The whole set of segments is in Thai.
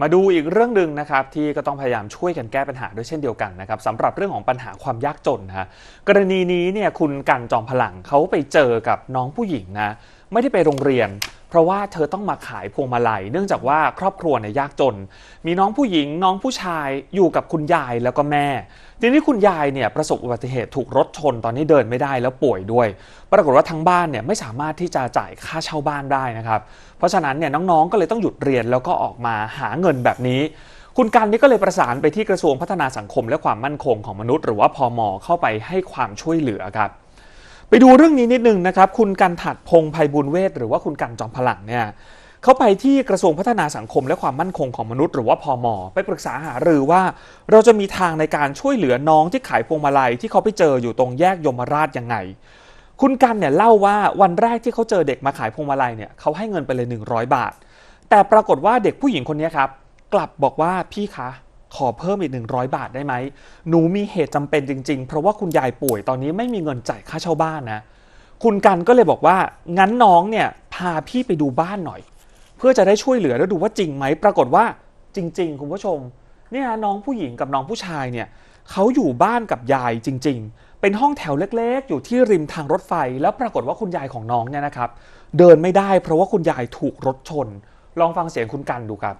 มาดูอีกเรื่องหนึ่งนะครับที่ก็ต้องพยายามช่วยกันแก้ปัญหาด้วยเช่นเดียวกันนะครับสำหรับเรื่องของปัญหาความยากจนนะกรณีนี้เนี่ยคุณกันจอมพลังเขาไปเจอกับน้องผู้หญิงนะ ไม่ได้ไปโรงเรียน เพราะว่าเธอต้องมาขายพวงมาลัย เนื่องจากว่าครอบครัวเนี่ยยากจน มีน้องผู้หญิงน้องผู้ชายอยู่กับคุณยายแล้วก็แม่ ทีนี้คุณยายเนี่ยประสบอุบัติเหตุถูกรถชนตอนนี้เดินไม่ได้แล้วป่วยด้วย ปรากฏว่าทั้งบ้านเนี่ยไม่สามารถที่จะจ่ายค่าเช่าบ้านได้นะครับเพราะฉะนั้นเนี่ยน้องๆก็เลยต้องหยุดเรียนแล้วก็ออกมาหาเงินแบบนี้คุณกันนี่ก็เลยประสานไปที่กระทรวงพัฒนาสังคมและความมั่นคงของมนุษย์ หรือว่าพอมเข้าไปให้ความช่วยเหลือครับ ไปดูเรื่องนี้นิดนึงนะครับ คุณกันถัดพงษ์ภัยบุญเวทหรือว่าคุณกันจอมพลังเนี่ยเขาไปที่กระทรวงพัฒนาสังคมและความมั่นคงของมนุษย์หรือว่าพอมไปปรึกษาหารือว่า เราจะมีทางในการช่วยเหลือน้องที่ขายพวงมาลัยที่เขาไปเจออยู่ตรงแยกยมราชยังไง คุณกันเนี่ยเล่าว่าวันแรกที่เขาเจอเด็กมาขายพวงมาลัยเนี่ยเขาให้เงินไปเลย 100 บาท แต่ปรากฏว่าเด็กผู้หญิงคนนี้ครับกลับบอกว่าพี่คะ ขอเพิ่มอีก 100 บาทได้ไหม หนูมีเหตุจำเป็นจริง ๆ เพราะว่าคุณยายป่วยตอนนี้ไม่มีเงินจ่ายค่าเช่าบ้านนะ คุณกันก็เลยบอกว่า งั้นน้องเนี่ยพาพี่ไปดูบ้านหน่อย เพื่อจะได้ช่วยเหลือแล้วดูว่าจริงไหม ปรากฏว่าจริง ๆ คุณผู้ชม เนี่ยน้องผู้หญิงกับน้องผู้ชายเนี่ยเขาอยู่บ้านกับยายจริง ๆ เป็นห้องแถวเล็กๆ อยู่ที่ริมทางรถไฟ แล้วปรากฏว่าคุณยายของน้องเนี่ยนะครับ เดินไม่ได้เพราะว่าคุณยายถูกรถชน ลองฟังเสียงคุณกันดูครับ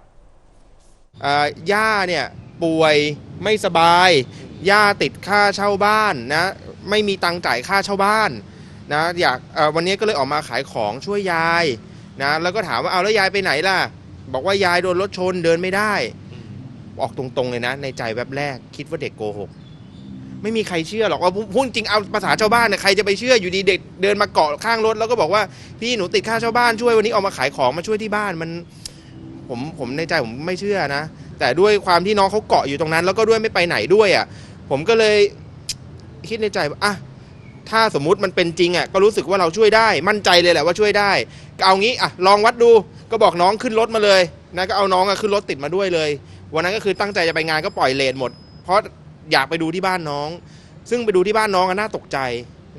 ย่าเนี่ย ป่วยไม่สบายย่าติดค่าเช่าบ้านนะไม่มีตังค์จ่ายค่าเช่าบ้านนะอยากเอ่อวันนี้ก็เลยออกมาขายของช่วยยายนะแล้วก็ถามว่าเอาแล้วยายไปไหนล่ะ บอกว่ายายโดนรถชนเดินไม่ได้ ออกตรงๆเลยนะ ในใจแวบแรกคิดว่าเด็กโกหกไม่มีใครเชื่อหรอกว่าพูดจริงเอาภาษาชาวบ้านเนี่ยใครจะไปเชื่ออยู่ดีเด็กเดินมาเกาะข้างรถแล้วก็บอกว่าพี่หนูติดค่าเช่าบ้านช่วยวันนี้ออกมาขายของมาช่วยที่บ้านมัน ผมผมในใจผมไม่เชื่อนะ แต่ด้วยความที่น้องเขาเกาะอยู่ตรงนั้น แล้วก็ด้วยไม่ไปไหนด้วยอะผมก็เลยคิดในใจว่าอะถ้าสมมุติมันเป็นจริงอะก็รู้สึกว่าเราช่วยได้ มั่นใจเลยแหละว่าช่วยได้เอางี้อะลองวัดดูก็บอกน้องขึ้นรถมาเลยนะก็เอาน้องอะขึ้นรถติดมาด้วยเลย วันนั้นก็คือตั้งใจจะไปงานก็ปล่อยเลนหมด เพราะอยากไปดูที่บ้านน้อง ซึ่งไปดูที่บ้านน้องอะน่าตกใจ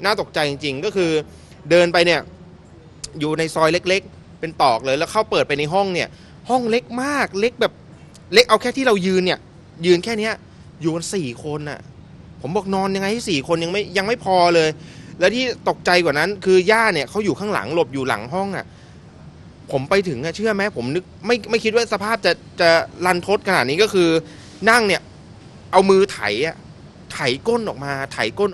น่าตกใจจริง ๆ ก็คือเดินไปเนี่ยอยู่ในซอยเล็ก ๆ เป็นตอกเลยแล้วเข้าเปิดไปในห้องเนี่ย ห้องเล็กมากเล็กแบบเล็กเอาแค่ที่เรายืนเนี่ย ยืนแค่เนี้ย อยู่กันสี่คนน่ะ ผมบอกนอนยังไงให้สี่คนยังไม่ยังไม่พอเลย แล้วที่ตกใจกว่านั้น คือย่าเนี่ยเขาอยู่ข้างหลังหลบอยู่หลังห้องอะ ผมไปถึงอะเชื่อไหมผมนึกไม่ไม่คิดว่าสภาพจะจะรันทดขนาดนี้ก็คือ นั่งเนี่ย เอามือไถอะไถก้นออกมาไถก้น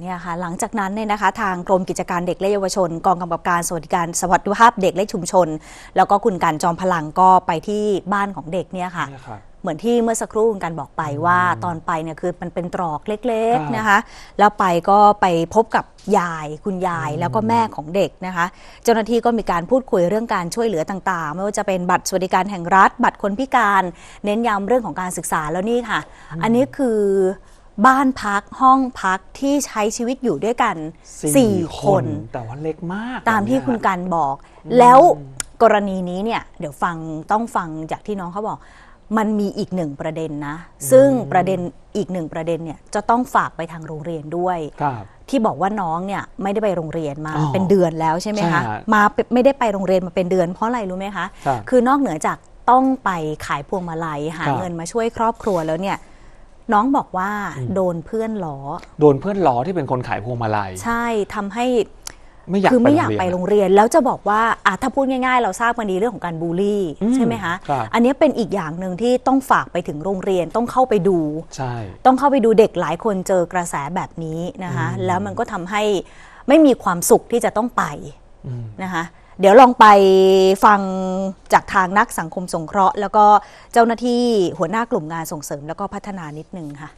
เนี่ยค่ะหลังจากนั้นเนี่ยนะคะทางกรมกิจการเด็กและเยาวชน กองกำกับการสวัสดิการสวัสดิภาพเด็กและชุมชน แล้วก็คุณการจอมพลังก็ไปที่บ้านของเด็กเนี่ยค่ะ เนี่ยครับเหมือนที่เมื่อสักครู่คุณกันบอกไปว่าตอนไปเนี่ยคือมันเป็นตรอกเล็กครับๆนะคะ แล้วไปก็ไปพบกับยายคุณยายอืมแล้วก็แม่ของเด็กนะคะ เจ้าหน้าที่ก็มีการพูดคุยเรื่องการช่วยเหลือต่างๆ ไม่ว่าจะเป็นบัตรสวัสดิการแห่งรัฐ บัตรคนพิการ เน้นย้ำเรื่องของการศึกษาแล้วนี่ค่ะ อันนี้คือ บ้านพักห้องพักที่ใช้ชีวิตอยู่ด้วยกันสี่คน แต่ว่าเล็กมาก ตามที่เนี่ยคุณกันบอก แล้วกรณีนี้เนี่ย เดี๋ยวฟังต้องฟังจากที่น้องเขาบอก มันมีอีกหนึ่งประเด็นนะ ซึ่งประเด็นอีกหนึ่งประเด็นเนี่ยจะต้องฝากไปทางโรงเรียนด้วยครับที่บอกว่าน้องเนี่ยไม่ได้ไปโรงเรียนมาอ๋อเป็นเดือนแล้วใช่ไหมใช่คะฮะมาเป็นไม่ได้ไปโรงเรียนมาเป็นเดือนเพราะอะไรรู้ไหมคะครับคือนอกเหนือจากต้องไปขายพวงมาลัยหาครับเงินมาช่วยครอบครัวแล้วเนี่ย น้องบอกว่าอืมโดนเพื่อนล้อ โดนเพื่อนล้อที่เป็นคนขายพวงมาลัย ใช่ทำให้ไม่อยากคือไม่อยากโรงไปเรียนโรงเรียน แล้วจะบอกว่าอะถ้าพูดง่ายๆ เราทราบกันดีเรื่องของการบูลลี่อืมใช่ไหมคะครับอันนี้เป็นอีกอย่างหนึ่งที่ต้องฝากไปถึงโรงเรียนต้องเข้าไปดู ใช่ ต้องเข้าไปดูเด็กหลายคนเจอกระแสแบบนี้นะคะอืมแล้วมันก็ทำให้ไม่มีความสุขที่จะต้องไปอืมนะคะ เดี๋ยวลองไปฟังจากทางนักสังคมสงเคราะห์ แล้วก็เจ้าหน้าที่หัวหน้ากลุ่มงานส่งเสริม แล้วก็พัฒนานิดนึงค่ะ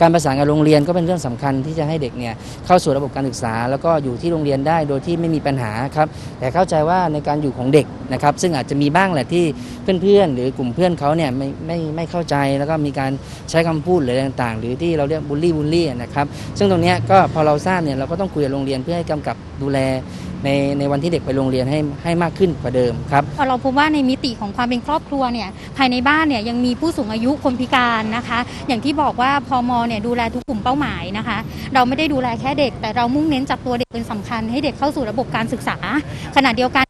การประสานกับโรงเรียนก็เป็นเรื่องสำคัญที่จะให้เด็กเนี่ยเข้าสู่ระบบการศึกษา แล้วก็อยู่ที่โรงเรียนได้โดยที่ไม่มีปัญหาครับแต่เข้าใจว่าในการอยู่ของเด็กนะครับ ซึ่งอาจจะมีบ้างแหละที่เพื่อนๆหรือกลุ่มเพื่อนเขาเนี่ยไม่ไม่ไม่เข้าใจแล้วก็มีการใช้คำพูดหรืออะไรต่างๆ หรือที่เราเรียกบูลลี่บูลลี่นะครับซึ่งตรงนี้ก็พอเราทราบเนี่ยเราก็ต้องคุยกับโรงเรียนเพื่อให้กำกับดูแล ในในวันที่เด็กไปโรงเรียนให้ให้มากขึ้นกว่าเดิมครับเราพบว่าในมิติของความเป็นครอบครัวเนี่ยภายในบ้านเนี่ยยังมีผู้สูงอายุคนพิการนะคะ อย่างที่บอกว่าพมเนี่ยดูแลทุกกลุ่มเป้าหมายนะคะ เราไม่ได้ดูแลแค่เด็ก แต่เรามุ่งเน้นจับตัวเด็กเป็นสำคัญ ให้เด็กเข้าสู่ระบบการศึกษาขณะเดียวกัน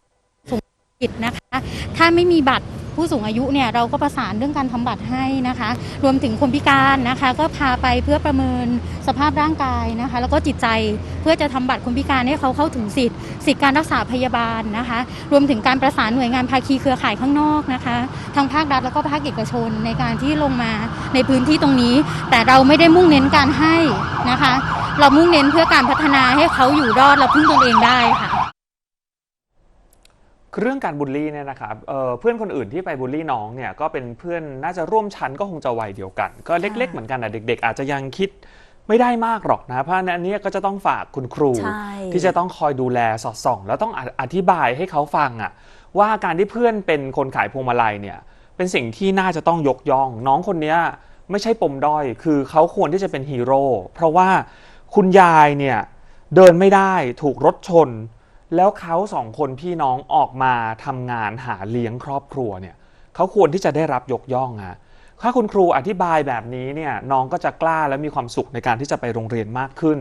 สูงผิดนะคะ ถ้าไม่มีบัตร ผู้สูงอายุเนี่ยเราก็ประสานเรื่องการทำบัตรให้นะคะ รวมถึงคนพิการนะคะ ก็พาไปเพื่อประเมินสภาพร่างกายนะคะ แล้วก็จิตใจเพื่อจะทำบัตรคนพิการให้เขาเข้าถึงสิทธิ์สิทธิการรักษาพยาบาลนะคะ รวมถึงการประสานหน่วยงานภาคีเครือข่ายข้างนอกนะคะทั้งภาครัฐแล้วก็ภาคเอกชนในการที่ลงมาในพื้นที่ตรงนี้ แต่เราไม่ได้มุ่งเน้นการให้นะคะ เรามุ่งเน้นเพื่อการพัฒนาให้เขาอยู่รอดและพึ่งตนเองได้ค่ะ เรื่องการบูลลี่เนี่ยนะครับเอ่อเพื่อนคนอื่นที่ไปบูลลี่น้องเนี่ยก็เป็นเพื่อนน่าจะร่วมชั้นก็คงจะวัยเดียวกัน ก็เล็ก ๆ เหมือนกันนะเด็ก ๆ อาจจะยังคิดไม่ได้มากหรอกนะเพราะฉะนั้นอันเนี้ยก็จะต้องฝากคุณครูใช่ที่จะต้องคอยดูแลสอดส่อง แล้วต้องออธิบายให้เขาฟังอะว่าการที่เพื่อนเป็นคนขายพวงมาลัยเนี่ยเป็นสิ่งที่น่าจะต้องยกย่อง น้องคนเนี้ยไม่ใช่ปมด้อย คือเขาควรที่จะเป็นฮีโร่เพราะว่าคุณยายเนี่ยเดินไม่ได้ถูกรถชน แล้วเขาสองคนพี่น้องออกมาทำงานหาเลี้ยงครอบครัวเนี่ยเขาควรที่จะได้รับยกย่องฮะถ้าคุณครูอธิบายแบบนี้เนี่ยน้องก็จะกล้าและมีความสุขในการที่จะไปโรงเรียนมากขึ้น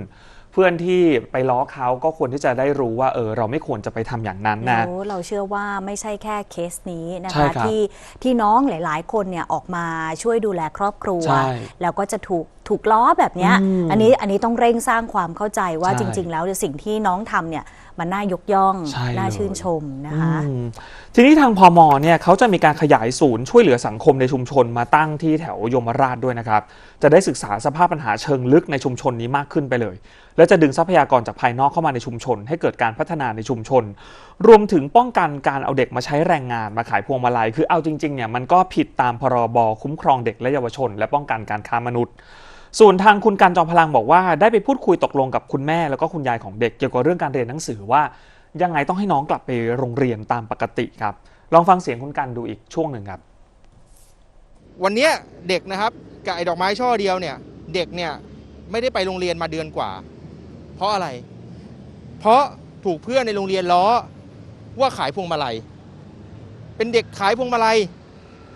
เพื่อนที่ไปล้อเขาก็ควรที่จะได้รู้ว่าเออเราไม่ควรจะไปทำอย่างนั้นนะแล้วเราเชื่อว่าไม่ใช่แค่เคสนี้นะใช่คะครับที่ที่น้องหลาย ๆ คนเนี่ยออกมาช่วยดูแลครอบครัวใช่แล้วก็จะถูก ถูกล้อแบบเนี้ยอืมอันนี้อันนี้ต้องเร่งสร้างความเข้าใจว่าใช่จริง ๆ แล้วสิ่งที่น้องทำเนี่ยมันน่ายกย่องใช่น่าเลยชื่นชมนะคะอืมทีนี้ทางพมเนี่ยเขาจะมีการขยายศูนย์ช่วยเหลือสังคมในชุมชนมาตั้งที่แถวยมราชด้วยนะครับ จะได้ศึกษาสภาพปัญหาเชิงลึกในชุมชนนี้มากขึ้นไปเลย และจะดึงทรัพยากรจากภายนอกเข้ามาในชุมชน ให้เกิดการพัฒนาในชุมชน รวมถึงป้องกันการเอาเด็กมาใช้แรงงานมาขายพวงมาลัย คือเอาจริงๆเนี่ยมันก็ผิดตามพรบคุ้มครองเด็กและเยาวชน และป้องกันการค้ามนุษย์ ส่วนทางคุณการจอมพลังบอกว่า ได้ไปพูดคุยตกลงกับคุณแม่แล้วก็คุณยายของเด็กเกี่ยวกับเรื่องการเรียนหนังสือว่า ยังไงต้องให้น้องกลับไปโรงเรียนตามปกติครับ ลองฟังเสียงคุณกันดูอีกช่วงหนึ่งครับ วันเนี้ยเด็กนะครับกับไอ้ดอกไม้ช่อเดียวเนี่ย เด็กเนี่ยไม่ได้ไปโรงเรียนมาเดือนกว่า เพราะอะไร เพราะถูกเพื่อนในโรงเรียนล้อว่าขายพวงมาลัย เป็นเด็กขายพวงมาลัย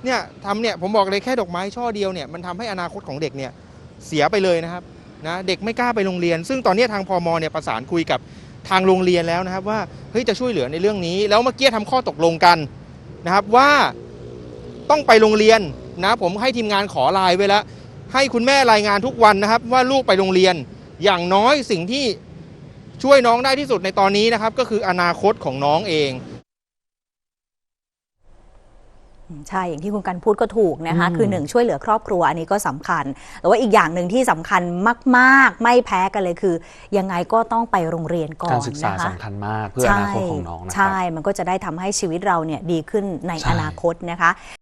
เนี่ยทำเนี่ยผมบอกเลยแค่ดอกไม้ช่อเดียวเนี่ยมันทำให้อนาคตของเด็กเนี่ย เสียไปเลยนะครับนะเด็กไม่กล้าไปโรงเรียน ซึ่งตอนนี้ทางพมเนี่ยประสานคุยกับทางโรงเรียนแล้วนะครับว่าเฮ้ยจะช่วยเหลือในเรื่องนี้ แล้วเมื่อกี้ทำข้อตกลงกันนะครับว่าต้องไปโรงเรียนนะผมให้ทีมงานขอไลน์ไว้แล้วให้คุณแม่รายงานทุกวันนะครับ ว่าลูกไปโรงเรียนอย่างน้อยสิ่งที่ช่วยน้องได้ที่สุดในตอนนี้นะครับ ก็คืออนาคตของน้องเอง ใช่อย่างที่คุณกันพูดก็ถูกนะคะอืมคือหนึ่งช่วยเหลือครอบครัวอันนี้ก็สำคัญ แต่ว่าอีกอย่างหนึ่งที่สำคัญมาก ๆ ไม่แพ้กันเลยคือ ยังไงก็ต้องไปโรงเรียนก่อนการศึกษานะคะสำคัญมากเพื่ออนาคตของน้องนะครับใช่มันก็จะได้ทำให้ชีวิตเราเนี่ยดีขึ้นในใช่อนาคตนะคะ